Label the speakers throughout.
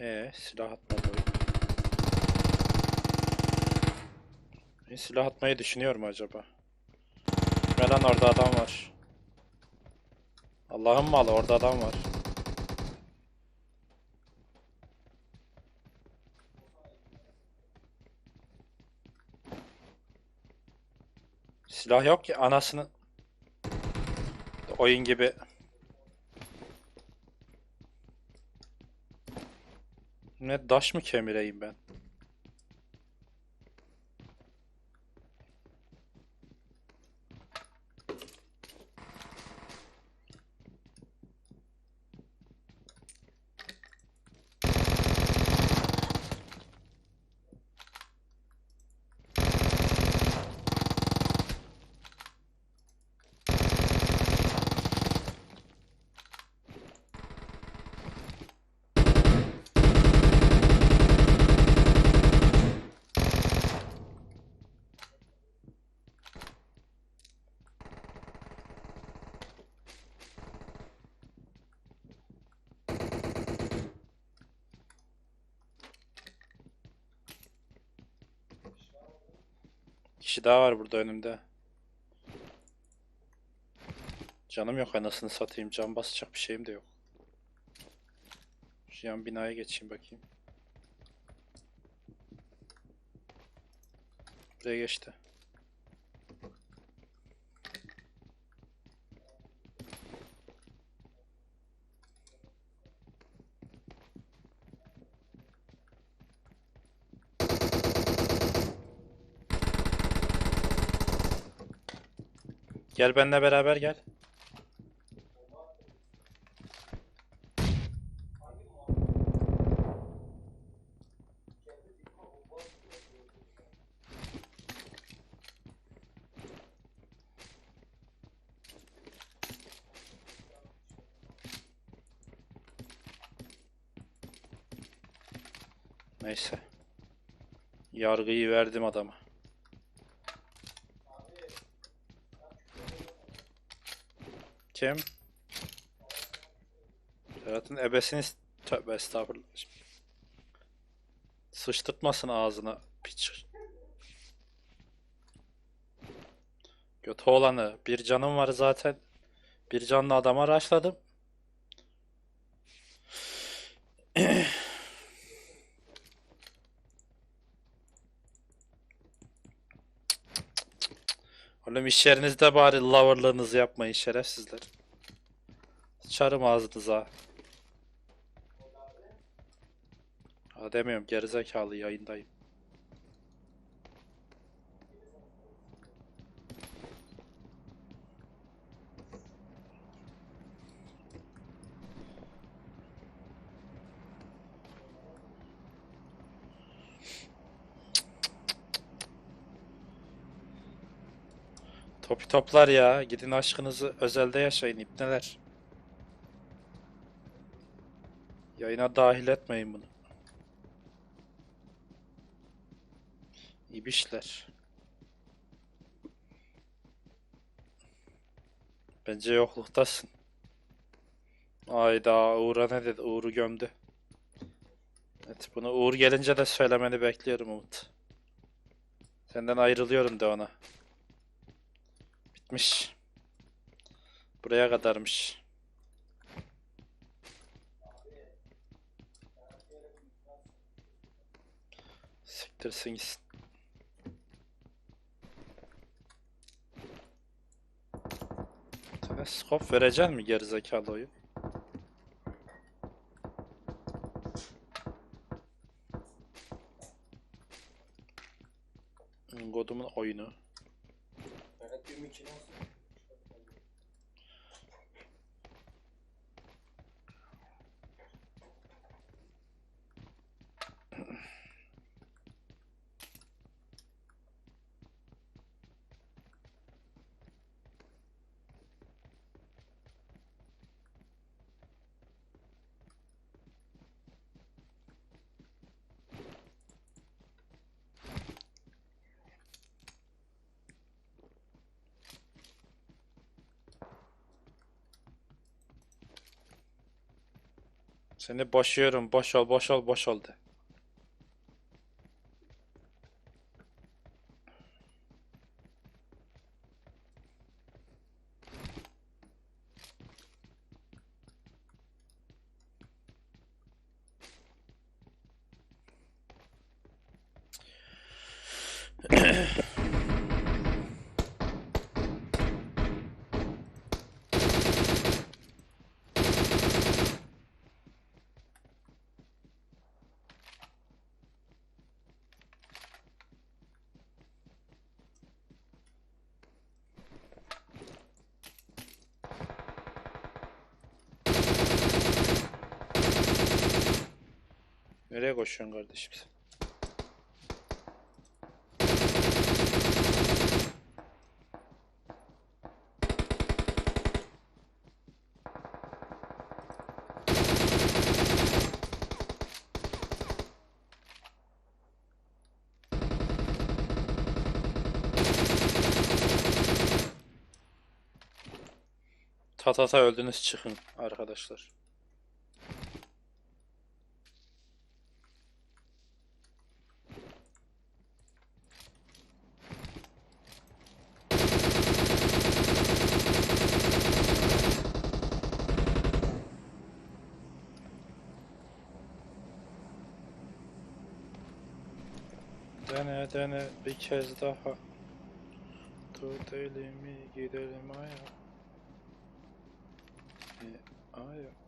Speaker 1: Ee, silah atmadı oyun. Silah atmayı düşünüyorum acaba. Gitme lan orada adam var. Allah'ın malı orada adam var. Silah yok ki anasını. Oyun gibi. Ne daş mı kemireyim ben? Kişi daha var burada önümde. Canım yok anasını satayım. Can basacak bir şeyim de yok. Şu yan binaya geçeyim bakayım. Buraya geçti. Gel benimle beraber gel. Neyse. Yargıyı verdim adama. Kim? Serhat'ın ebesini tövbe estağfurullah. Sıçtırtmasın ağzına piç. Götü olanı. Bir canım var zaten. Bir canlı adama rushladım. Oğlum iş yerinizde bari loverlığınızı yapmayın şerefsizler. Sıçarım ağzınıza. Ha demiyorum gerizekalı yayındayım. Topi toplar ya. Gidin aşkınızı özelde yaşayın ipneler. Yayına dahil etmeyin bunu. İbişler. Bence yokluktasın. Ayda Uğur'a ne dedi? Uğur'u gömdü. Evet bunu Uğur gelince de söylemeni bekliyorum Umut. Senden ayrılıyorum de ona. Bitmiş. Buraya kadarmış. Siktirsin gitsin. Sana skop verecek mi gerizekalı oyun? Godumun oyunu.
Speaker 2: Berat 22
Speaker 1: Seni boşuyorum. Boş ol, boş ol, boş ol de. Nereye koşuyorsun kardeşim sen? Ta ta ta öldünüz çıkın arkadaşlar. Dene dene bir kez daha. Tut elimi gidelim aya. E, aya.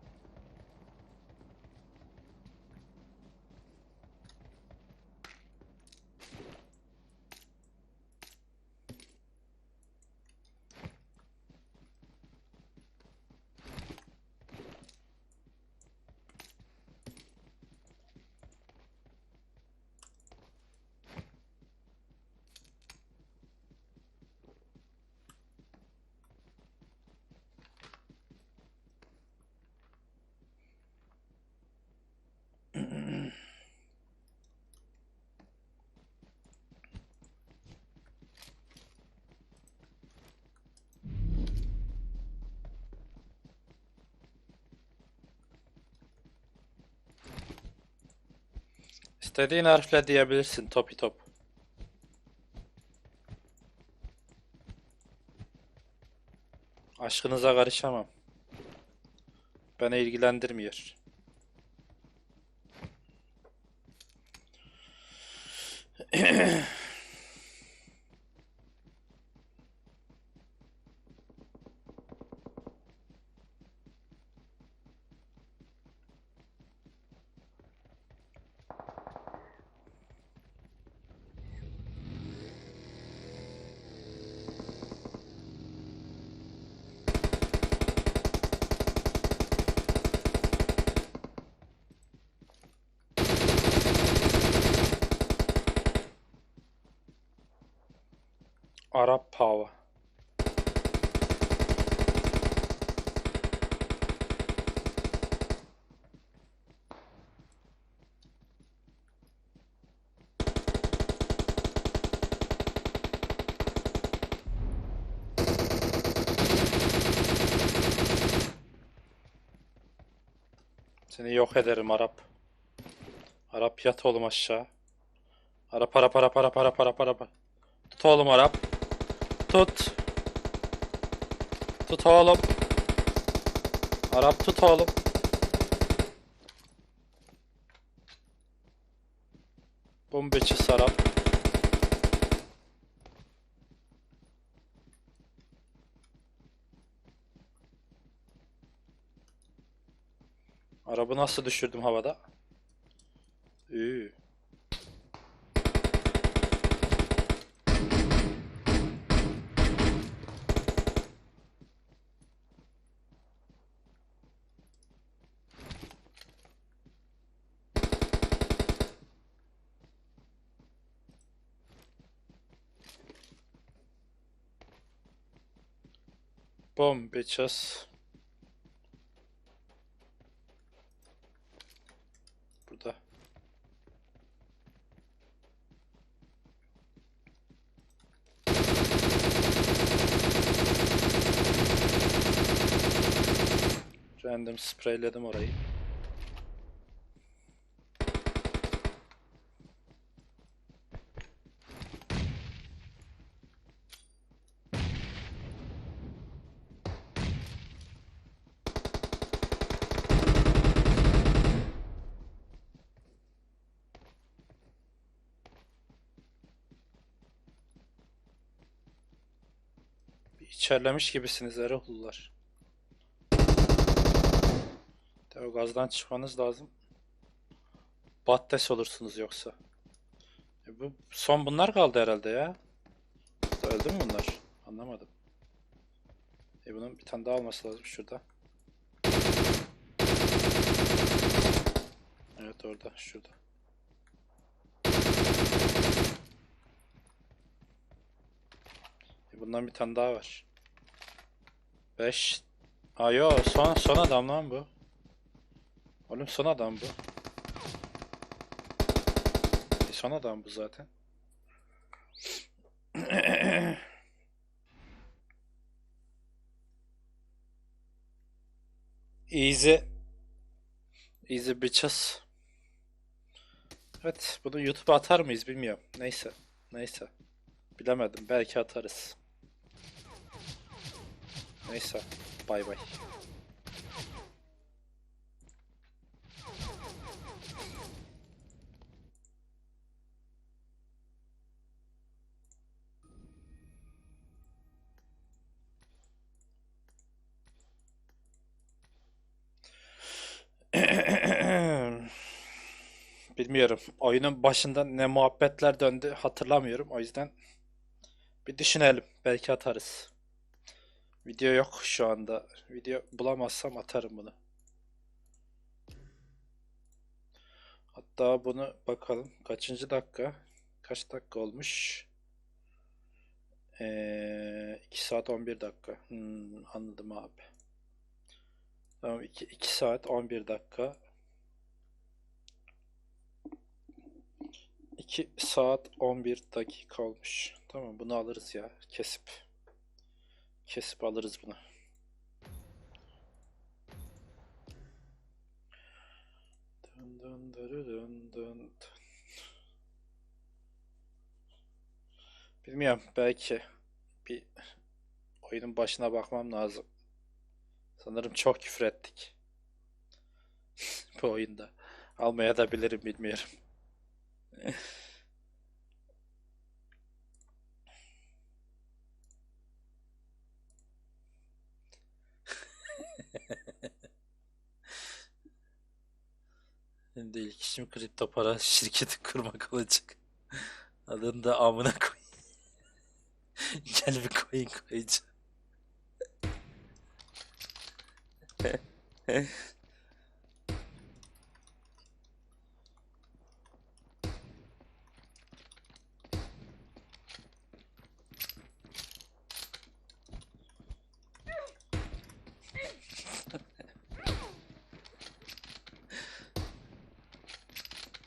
Speaker 1: İstediğin harfle diyebilirsin topi top. Aşkınıza karışamam. Beni ilgilendirmiyor. Arap Pava. Seni yok ederim Arap. Arap yat oğlum aşağı. Arap Arap Arap Arap Arap Arap Arap. Tut oğlum Arap. Tut. Tut oğlum. Arap tut oğlum. Bombacı Arap. Arabı nasıl düşürdüm havada? Boom bitches. Burada. Random spreyledim orayı. İçerlemiş gibisiniz Erollular. O gazdan çıkmanız lazım. Battes olursunuz yoksa. E bu son bunlar kaldı herhalde ya. Öldü mü bunlar? Anlamadım. E bunun bir tane daha olması lazım şurada. Evet orada, şurada. E bundan bir tane daha var. 5. Aa yo son son adam lan bu. Oğlum son adam bu. E, son adam bu zaten. Easy. Easy bitches. Evet, bunu YouTube'a atar mıyız bilmiyorum. Neyse. Neyse. Bilemedim. Belki atarız. Neyse. Bay bay. Bilmiyorum. Oyunun başında ne muhabbetler döndü hatırlamıyorum. O yüzden bir düşünelim. Belki atarız. Video yok şu anda. Video bulamazsam atarım bunu. Hatta bunu bakalım. Kaçıncı dakika? Kaç dakika olmuş? Ee, 2 saat 11 dakika. Hmm, anladım abi. Tamam 2, 2 saat 11 dakika. 2 saat 11 dakika olmuş. Tamam bunu alırız ya. Kesip. Kesip alırız bunu. Dın dın dırı dın dın. Bilmiyorum belki bir oyunun başına bakmam lazım. Sanırım çok küfür ettik. Bu oyunda. Almaya da bilirim bilmiyorum. Şimdi ilk işim kripto para şirketi kurmak olacak. Adını da amına koy. Gel bir coin koyacağım.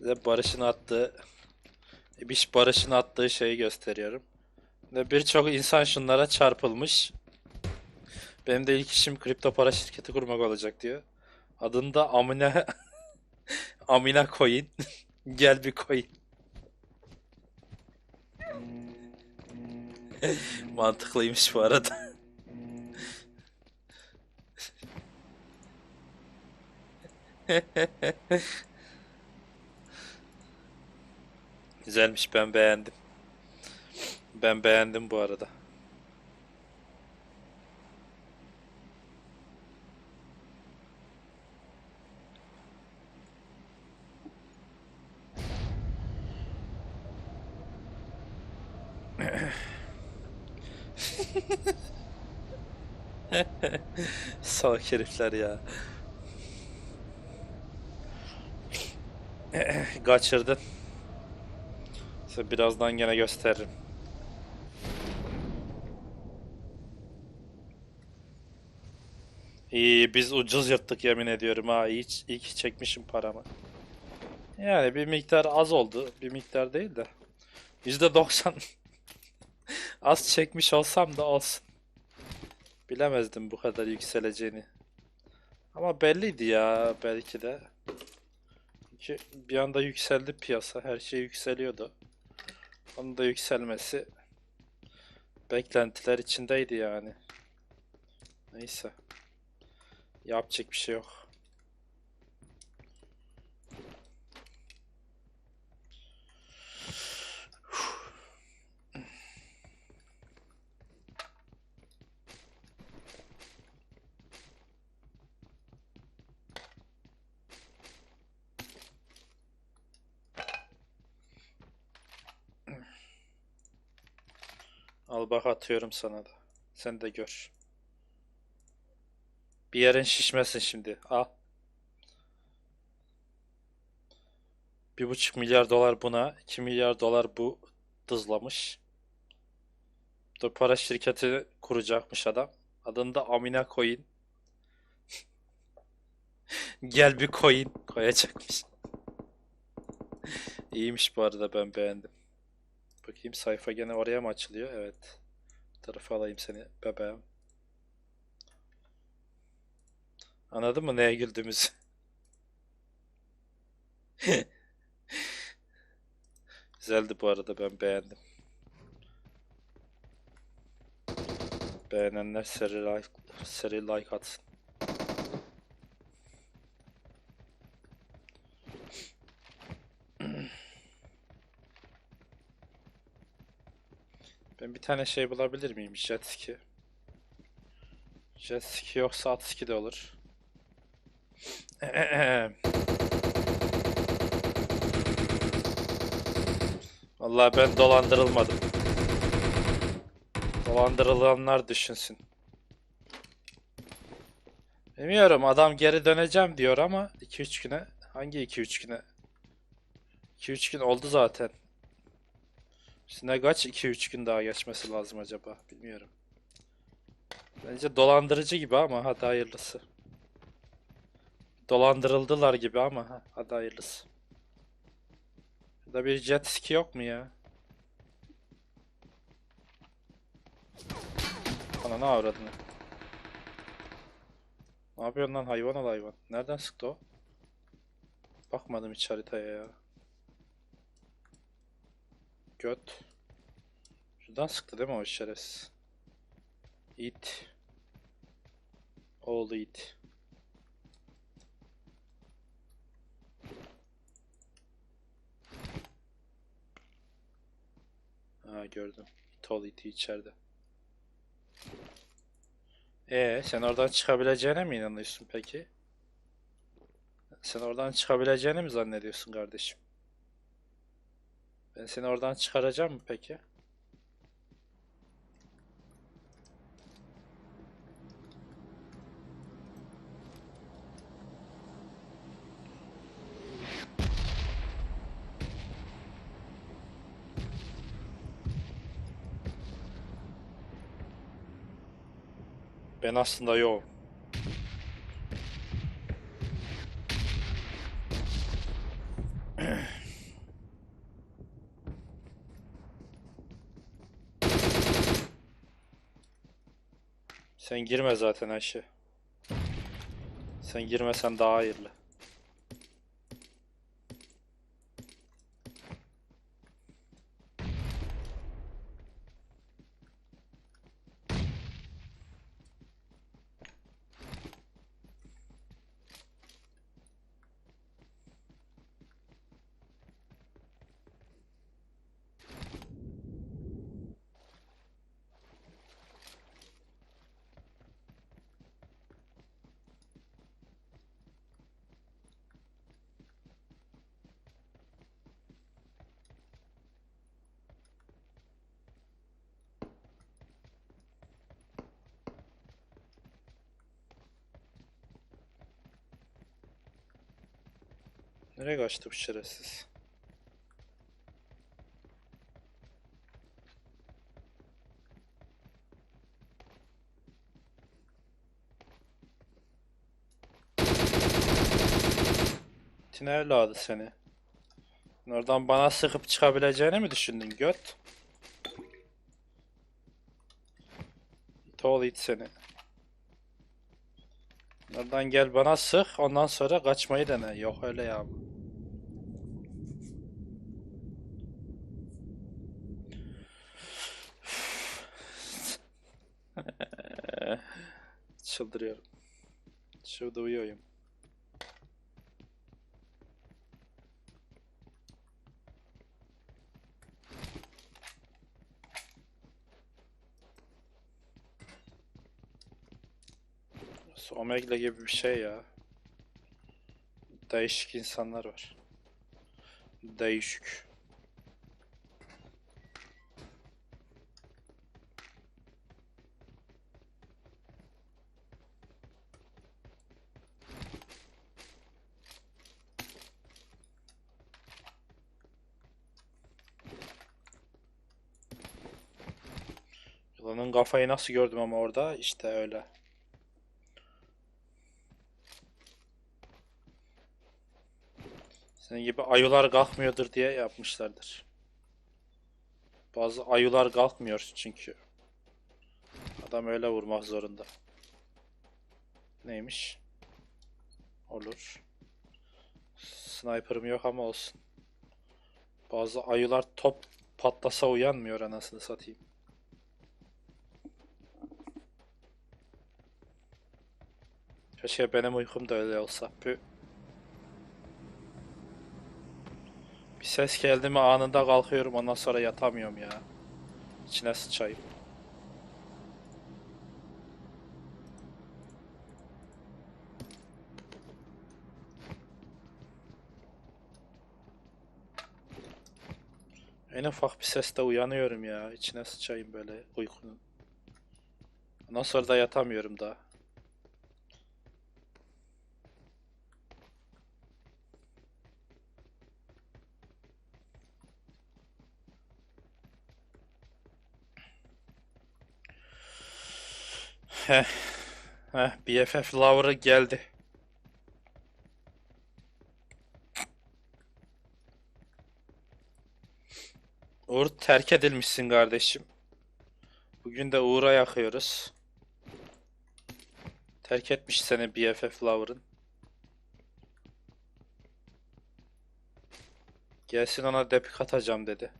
Speaker 1: Size Barış'ın attığı bir Barış'ın attığı şeyi gösteriyorum. Ve birçok insan şunlara çarpılmış. Benim de ilk işim kripto para şirketi kurmak olacak diyor. Adını da Amina Amina Coin. Gel bir coin. Mantıklıymış bu arada. Güzelmiş ben beğendim. Ben beğendim bu arada. Salak herifler ya. Kaçırdın. Size birazdan gene gösteririm. İyi biz ucuz yırttık yemin ediyorum ha. İyi, iyi ki çekmişim paramı. Yani bir miktar az oldu. Bir miktar değil de. %90 az çekmiş olsam da olsun. Bilemezdim bu kadar yükseleceğini. Ama belliydi ya belki de. Çünkü bir anda yükseldi piyasa. Her şey yükseliyordu. Onun da yükselmesi beklentiler içindeydi yani. Neyse. Yapacak bir şey yok. Al bak atıyorum sana da. Sen de gör. Bir yerin şişmesin şimdi. Al. Bir buçuk milyar dolar buna. 2 milyar dolar bu dızlamış. Bu para şirketi kuracakmış adam. Adını da Amina Coin. Gel bir coin koyacakmış. İyiymiş bu arada ben beğendim. Bakayım sayfa gene oraya mı açılıyor? Evet. Bu tarafa alayım seni bebeğim. Anladın mı neye güldüğümüzü? Güzeldi bu arada ben beğendim. Beğenenler seri like, seri like atsın. Ben bir tane şey bulabilir miyim? Jet ski. Jet ski yoksa at ski de olur. Vallahi ben dolandırılmadım. Dolandırılanlar düşünsün. Bilmiyorum adam geri döneceğim diyor ama 2-3 güne. Hangi 2-3 güne? 2-3 gün oldu zaten. Üstüne kaç 2-3 gün daha geçmesi lazım acaba? Bilmiyorum. Bence dolandırıcı gibi ama hadi hayırlısı. Dolandırıldılar gibi ama ha, hadi hayırlısı. Burada bir jet ski yok mu ya? Ana ne avradını? Ne yapıyorsun lan hayvan ol hayvan? Nereden sıktı o? Bakmadım hiç haritaya ya. Göt. Şuradan sıktı değil mi o şerefsiz? It. Oğlu it. Ha gördüm. İt oğlu iti içeride. Ee, sen oradan çıkabileceğine mi inanıyorsun peki? Sen oradan çıkabileceğini mi zannediyorsun kardeşim? Ben seni oradan çıkaracağım mı peki? Ben aslında yok. Sen girme zaten Ayşe. Sen girmesen daha hayırlı. Nereye kaçtı bu şerefsiz? Tine evladı seni. Oradan bana sıkıp çıkabileceğini mi düşündün göt? İt oğlu it seni. Oradan gel bana sık ondan sonra kaçmayı dene. Yok öyle ya. Çıldırıyorum. Şurada uyuyorum. Omegle gibi bir şey ya. Değişik insanlar var. Değişik. Onun kafayı nasıl gördüm ama orada işte öyle. Senin gibi ayılar kalkmıyordur diye yapmışlardır. Bazı ayılar kalkmıyor çünkü. Adam öyle vurmak zorunda. Neymiş? Olur. Sniper'ım yok ama olsun. Bazı ayılar top patlasa uyanmıyor anasını satayım. Keşke benim uykum da öyle olsa. Pü. Bir ses geldi mi anında kalkıyorum ondan sonra yatamıyorum ya. İçine sıçayım. En ufak bir seste uyanıyorum ya. İçine sıçayım böyle uykunun. Ondan sonra da yatamıyorum daha. Heh. Heh, BFF Lover'ı geldi. Uğur terk edilmişsin kardeşim. Bugün de Uğur'a yakıyoruz. Terk etmiş seni BFF Lover'ın. Gelsin ona depik atacağım dedi.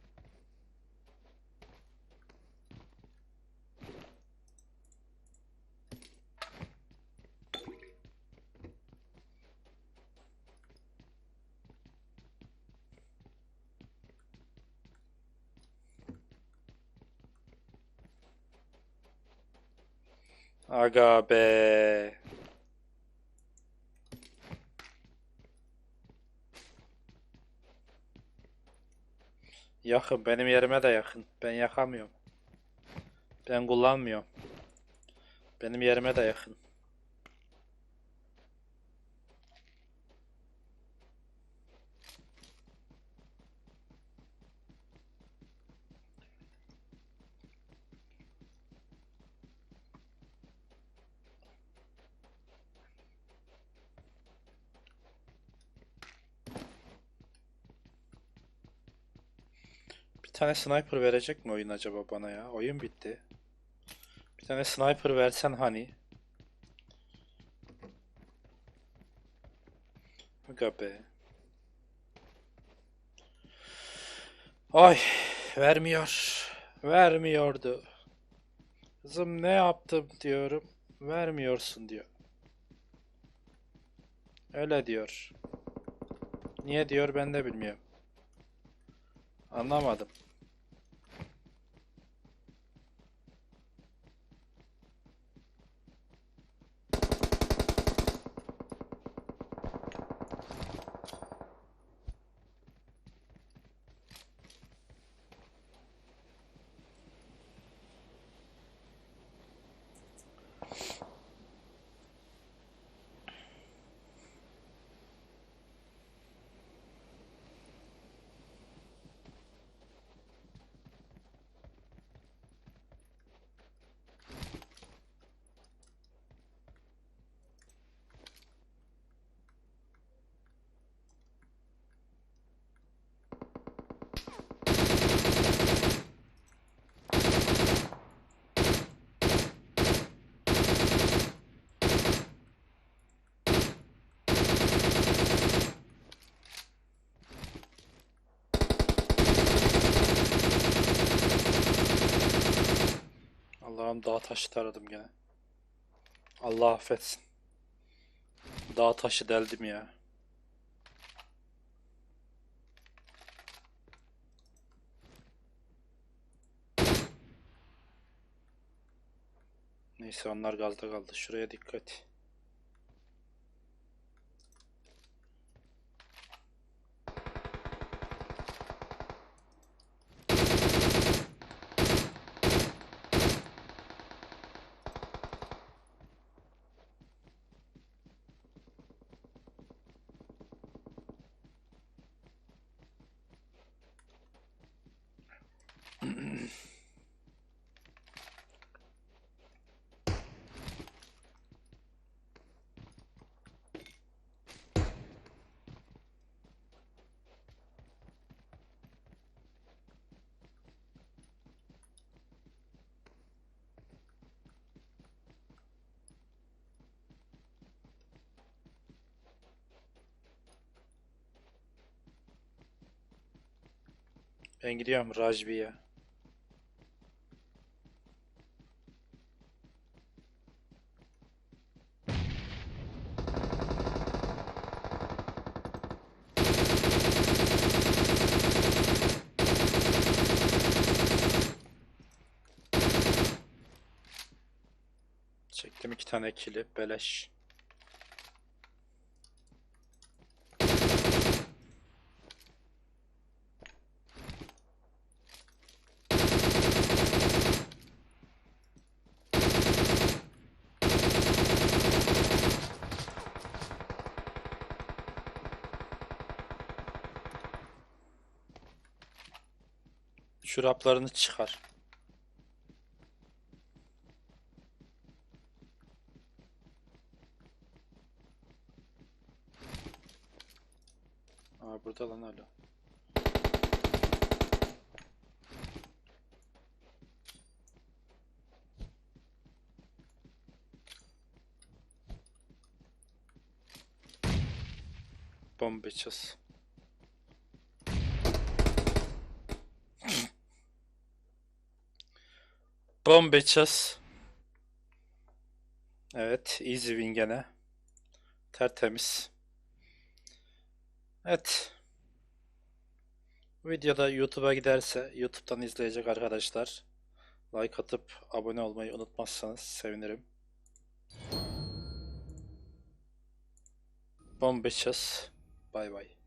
Speaker 1: Aga be. Yakın benim yerime de yakın. Ben yakamıyorum. Ben kullanmıyorum. Benim yerime de yakın. Tane sniper verecek mi oyun acaba bana ya? Oyun bitti. Bir tane sniper versen hani. Aga. Ay vermiyor. Vermiyordu. Kızım ne yaptım diyorum. Vermiyorsun diyor. Öyle diyor. Niye diyor ben de bilmiyorum. Anlamadım. Allah'ım dağ taşı taradım gene. Allah affetsin. Dağ taşı deldim ya. Neyse onlar gazda kaldı. Şuraya dikkat. Ben gidiyorum Rajbi'ye. Çektim iki tane kili beleş. Şuraplarını çıkar. Aa burada lan hala. Bomb Bomb bitches. Evet, easy win gene. Tertemiz. Evet. Bu videoda YouTube'a giderse YouTube'dan izleyecek arkadaşlar like atıp abone olmayı unutmazsanız sevinirim. Bomb bitches. Bay bay.